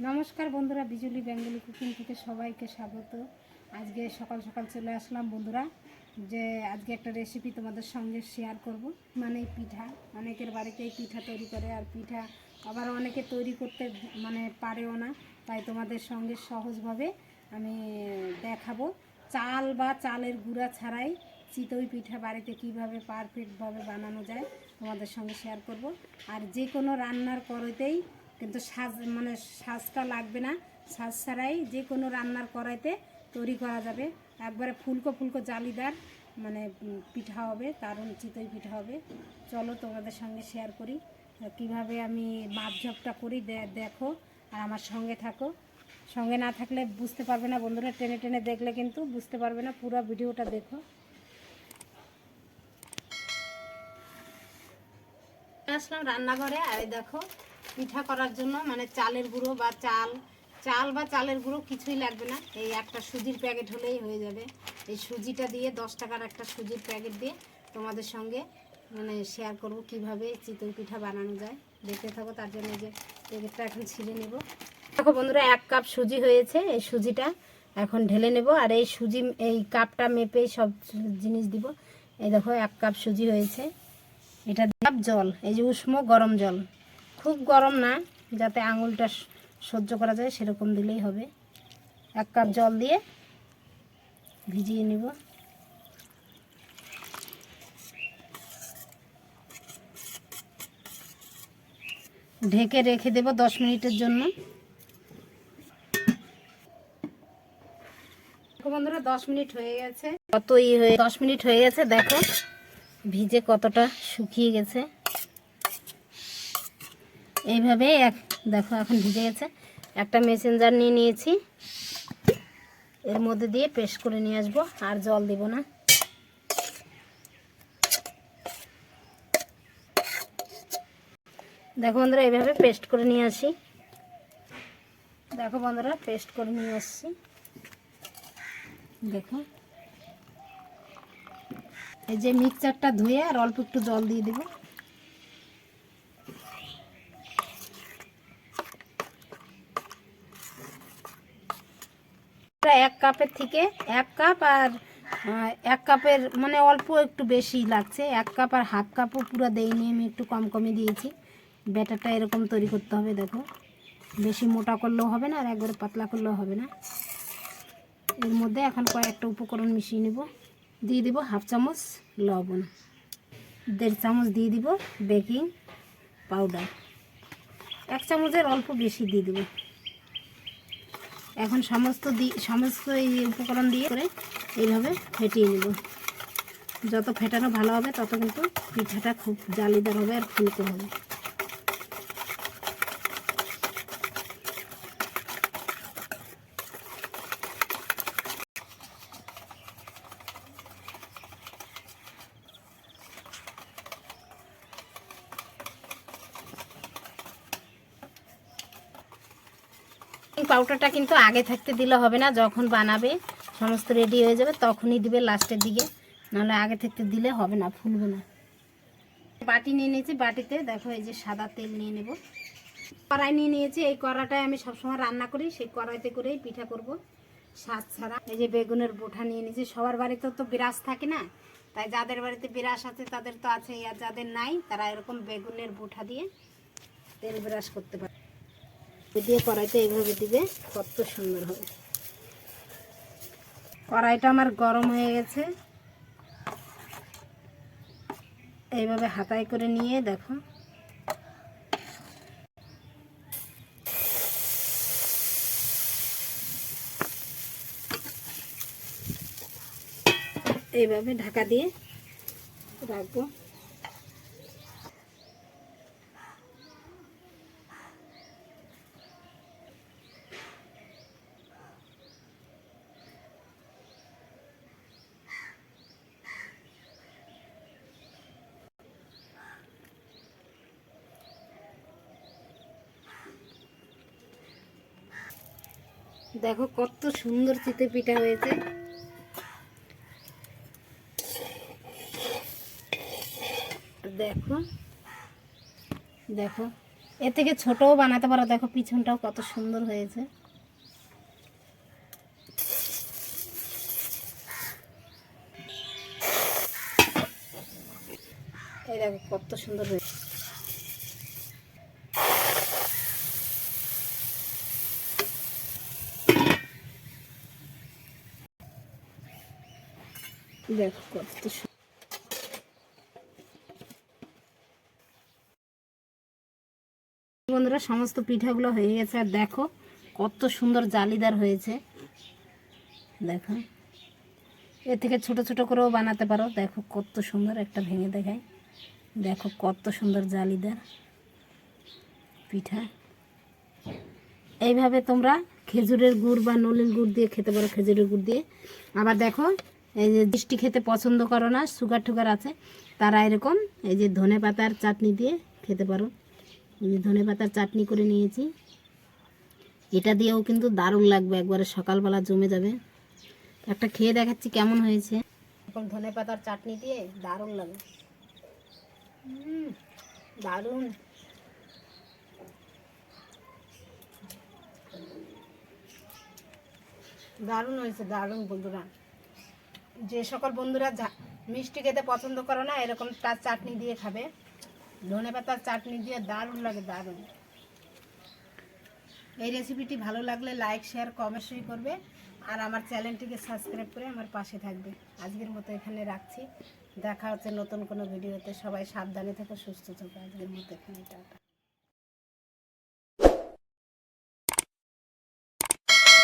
নমস্কার বন্ধুরা, বিজুলি বেঙ্গলি কুকিং থেকে সবাইকে স্বাগত। আজকে সকাল সকাল চলে আসলাম বন্ধুরা, যে আজকে একটা রেসিপি তোমাদের সঙ্গে শেয়ার করব। মানে পিঠা, অনেকের বাড়িতেই পিঠা তৈরি করে আর পিঠা আবার অনেকে তৈরি করতে মানে পারেও না, তাই তোমাদের সঙ্গে সহজভাবে আমি দেখাবো। চাল বা চালের গুঁড়া ছাড়াই চিতই পিঠা বাড়িতে কীভাবে পারফেক্টভাবে বানানো যায় তোমাদের সঙ্গে শেয়ার করব। আর যে কোনো রান্নার কড়াইতেই কিন্তু সাজ মানে সাজটা লাগবে না। সাজ ছাড়াই যে কোনো রান্নার কড়াইতে তৈরি করা যাবে। একবারে ফুলকো ফুলকো জালিদার মানে পিঠা হবে, দারুণ চিতই পিঠা হবে। চলো তোমাদের সঙ্গে শেয়ার করি, কীভাবে আমি মাপঝপটা করি দেখো আর আমার সঙ্গে থাকো। সঙ্গে না থাকলে বুঝতে পারবে না, বন্ধুরা টেনে টেনে দেখলে কিন্তু বুঝতে পারবে না, পুরো ভিডিওটা দেখো। আসলাম রান্নাঘরে, আর দেখো পিঠা করার জন্য মানে চালের গুঁড়ো বা চাল চাল বা চালের গুঁড়ো কিছুই লাগবে না। এই একটা সুজির প্যাকেট হলেই হয়ে যাবে। এই সুজিটা দিয়ে দশ টাকার একটা সুজির প্যাকেট দিয়ে তোমাদের সঙ্গে মানে শেয়ার করব কীভাবে চিতই পিঠা বানানো যায়। দেখতে থাকো, তার জন্য যে প্যাকেটটা এখন ছিঁড়ে নেব। দেখো বন্ধুরা, এক কাপ সুজি হয়েছে। এই সুজিটা এখন ঢেলে নেব। আর এই সুজি, এই কাপটা মেপে সব জিনিস দিব। এই দেখো, এক কাপ সুজি হয়েছে। এটা কাপ জল, এই যে উষ্ণ গরম জল। খুব গরম না, যাতে আঙুলটা সহ্য করা যায়, সেরকম দিলেই হবে। এক কাপ জল দিয়ে ভিজিয়ে নিব। ঢেকে রেখে দেব দশ মিনিটের জন্য। বন্ধুরা, দশ মিনিট হয়ে গেছে। কত ই হয়ে, দশ মিনিট হয়ে গেছে, দেখো। ভিজে কতটা শুকিয়ে গেছে। এইভাবে এক দেখো এখন ভিজে গেছে। একটা মেসেঞ্জার নিয়ে নিয়েছি। এর মধ্যে দিয়ে পেস্ট করে নিয়ে আসব, আর জল দিব না। দেখো বন্ধুরা, এইভাবে পেস্ট করে নিয়ে আসি। দেখো বন্ধুরা পেস্ট করে নিয়ে আসছি। দেখো। এই যে মিক্সচারটা ধুয়ে আর অল্প একটু জল দিয়ে দেবো। এক কাপের থেকে এক কাপ আর এক কাপের মানে অল্প একটু বেশি লাগছে। এক কাপ আর হাফ কাপও পুরো দেইনি, আমি একটু কম কমে দিয়েছি। ব্যাটারটা এরকম তৈরি করতে হবে, দেখো। বেশি মোটা করলেও হবে না আর একবারে পাতলা করলেও হবে না। এর মধ্যে এখন কয়েকটা উপকরণ মিশিয়ে নেব। দিয়ে দিব হাফ চামচ লবণ। দেড় চামচ দিয়ে দিব বেকিং পাউডার। এক চামচের অল্প বেশি দিয়ে দেবো। এখন সমস্ত দি, সমস্ত এই উপকরণ দিয়ে করে এইভাবে ফেটিয়ে নেব। যত ফেটানো ভালো হবে, তত কিন্তু পিঠাটা খুব জালিদার হবে আর ফুলকো হবে। পাউডারটা কিন্তু আগে থাকতে দিলে হবে না, যখন বানাবে, সমস্ত রেডি হয়ে যাবে, তখনই দিবে লাস্টের দিকে। নাহলে আগে থাকতে দিলে হবে না, ফুলবে না। বাটি নিয়ে নিয়েছি, বাটিতে দেখো এই যে সাদা তেল নিয়ে নেব। কড়াই নিয়ে নিয়েছি, এই কড়াটায় আমি সবসময় রান্না করি, সেই কড়াইতে করেই পিঠা করব। স্বাদ ছাড়া। এই যে বেগুনের বোঠা নিয়ে নিয়েছি, সবার বাড়িতে তো বিরাস থাকে না, তাই যাদের বাড়িতে বিরাস আছে, তাদের তো আছে আর যাদের নাই, তারা এরকম বেগুনের বোঠা দিয়ে তেল ব্রাশ করতে পারে। দিয়ে কড়াইতে এইভাবে দিবে, কত সুন্দর হবে। কড়াইটা আমার গরম হয়ে গেছে। এইভাবে হাতায় করে নিয়ে দেখো। এইভাবে ঢাকা দিয়ে রাখব। দেখো কত সুন্দর চিতে পিঠা হয়েছে। দেখো দেখো, এ থেকে ছোটও বানাতে পারো, দেখো পিছনটাও কত সুন্দর হয়েছে। এই দেখো কত সুন্দর হয়েছে। দেখো কত বন্ধুরা, সমস্ত পিঠাগুলো হয়ে গেছে। আর দেখো কত সুন্দর জালিদার হয়েছে। দেখো। এর থেকে ছোট ছোট করেও বানাতে পারো। দেখো কত সুন্দর একটা ভেঙে দেখায়। দেখো কত সুন্দর জালিদার পিঠা। এইভাবে তোমরা খেজুরের গুড় বা নলিন গুড় দিয়ে, খেতে পারো খেজুরের গুড় দিয়ে। আবার দেখো এই যে মিষ্টি খেতে পছন্দ করো না সুগার টুগার আছে, তারা এরকম এই যে ধনে পাতার চাটনি দিয়ে খেতে পারো। এই যে ধনে পাতার চাটনি করে নিয়েছি। এটা দিয়েও কিন্তু দারুণ লাগবে, একবারে সকালবেলা জমে যাবে। একটা খেয়ে দেখাচ্ছি কেমন হয়েছে। এখন ধনে পাতার চাটনি দিয়ে দারুণ লাগে। দারুণ। দারুণ হয়েছে, দারুণ বন্ধুরা। যে সকল বন্ধুরা মিষ্টি খেতে পছন্দ করো না, এরকম তার চাটনি দিয়ে খাবে। ধনে পাতার চাটনি দিয়ে দারুণ লাগে, দারুণ। এই রেসিপিটি ভালো লাগলে লাইক শেয়ার কমেন্টই করবে আর আমার চ্যানেলটিকে সাবস্ক্রাইব করে আমার পাশে থাকবে। আজকের মতো এখানে রাখছি। দেখা হচ্ছে নতুন কোনো ভিডিওতে সবাই সাবধানে থেকো, সুস্থ থেকো। আজকের মতো এখানে টাটা।